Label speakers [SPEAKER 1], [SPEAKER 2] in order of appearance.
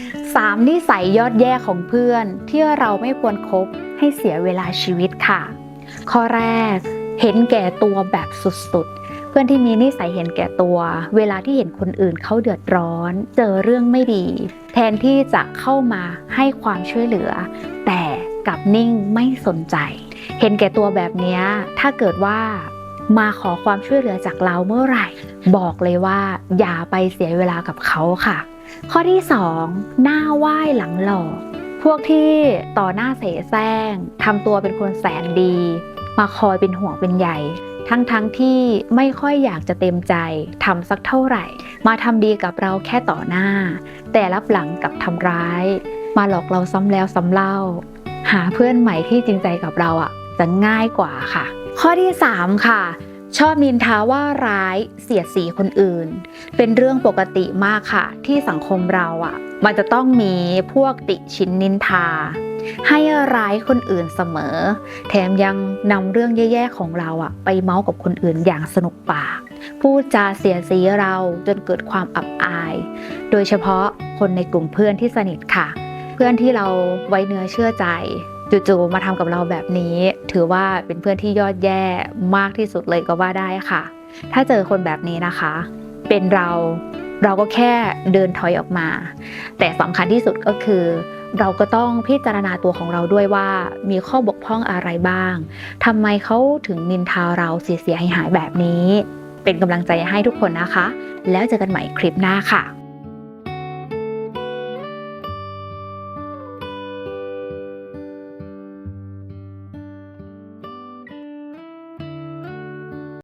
[SPEAKER 1] 3 นิสัยยอดแย่ของเพื่อนที่เราไม่ควรคบให้เสียเวลาชีวิตค่ะ ข้อแรกเห็นแก่ตัวแบบสุดๆเพื่อนที่มีนิสัยเห็นแก่ตัว เวลาที่เห็นคนอื่นเขาเดือดร้อน เจอเรื่องไม่ดี แทนที่จะเข้ามาให้ความช่วยเหลือ แต่กลับนิ่งไม่สนใจ เห็นแก่ตัวแบบนี้ถ้าเกิดว่ามาขอความช่วยเหลือจากเราเมื่อไหร่ บอกเลยว่าอย่าไปเสียเวลากับเขาค่ะ ข้อที่ 2 หน้าไหว้หลังหลอก พวกที่ต่อหน้าเสแสร้งทำตัวเป็นคนแสนดี มาคอยเป็นห่วงเป็นใหญ่ทั้งๆทที่ไม่ค่อยอยากจะเต็มใจทำสักเท่าไหร่ มาทำดีกับเราแค่ต่อหน้า แต่รับหลังกับทำร้าย มาหลอกเราซ้ำแล้วซ้ำเล่า หาเพื่อนใหม่ที่จริงใจกับเราอะจะง่ายกว่าค่ะ ข้อที่ 3 ค่ะ ชอบนินทาว่าร้ายเสียดสีคนอื่น เป็นเรื่องปกติมากค่ะ ที่สังคมเราอะ มันจะต้องมีพวกติชินนินทา ให้ร้ายคนอื่นเสมอ แถมยังนำเรื่องแย่ๆของเราอะ ไปเมาส์กับคนอื่นอย่างสนุกปาก พูดจาเสียสีเราจนเกิดความอับอาย โดยเฉพาะคนในกลุ่มเพื่อนที่สนิทค่ะ เพื่อนที่เราไว้เนื้อเชื่อใจ จู่ๆมาทำกับเราแบบนี้ ถือว่าเป็นเพื่อนที่ยอดแย่มากที่สุดเลยก็ว่าได้ค่ะ ถ้าเจอคนแบบนี้นะคะ เป็นเราเราก็แค่เดินถอยออกมา แต่สำคัญที่สุดก็คือ เราก็ต้องพิจารณาตัวของเราด้วยว่ามีข้อบกพร่องอะไรบ้างทำไมเขาถึงนินทาเราเสียหายๆแบบนี้ เป็นกำลังใจให้ทุกคนนะคะ แล้วเจอกันใหม่คลิปหน้าค่ะ